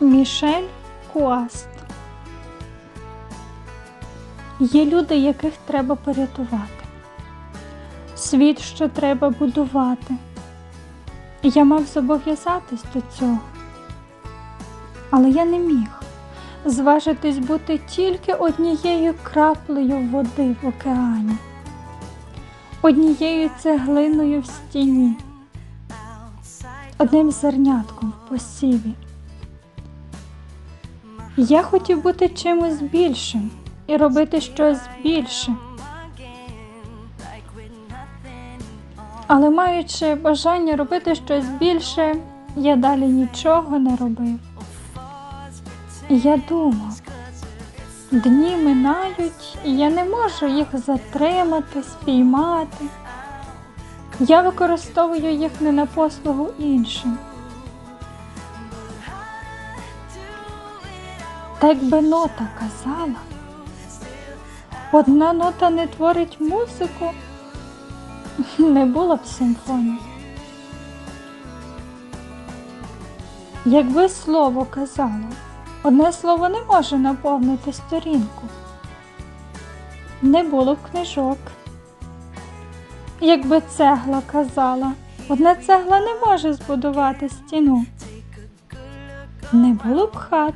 Мішель Куаст. Є люди, яких треба порятувати. Світ, що треба будувати. Я мав зобов'язатись до цього. Але я не міг зважитись бути тільки однією краплею води в океані, однією цеглиною в стіні, одним зернятком в посіві. Я хотів бути чимось більшим і робити щось більше. Але маючи бажання робити щось більше, я далі нічого не робив. Я думав, дні минають, і я не можу їх затримати, спіймати. Я використовую їх не на послугу іншим. Так би нота казала, одна нота не творить музику, не було б симфонії. Якби слово казало, одне слово не може наповнити сторінку, не було б книжок. Якби цегла казала, одна цегла не може збудувати стіну, не було б хат.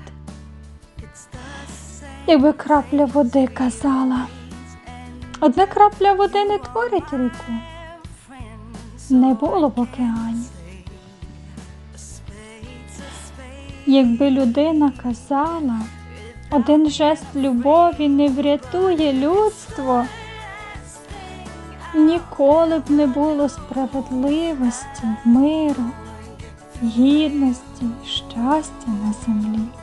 Якби крапля води казала, одна крапля води не творить ріку, не було б океанів. Якби людина казала, один жест любові не врятує людство, ніколи б не було справедливості, миру, гідності, щастя на землі.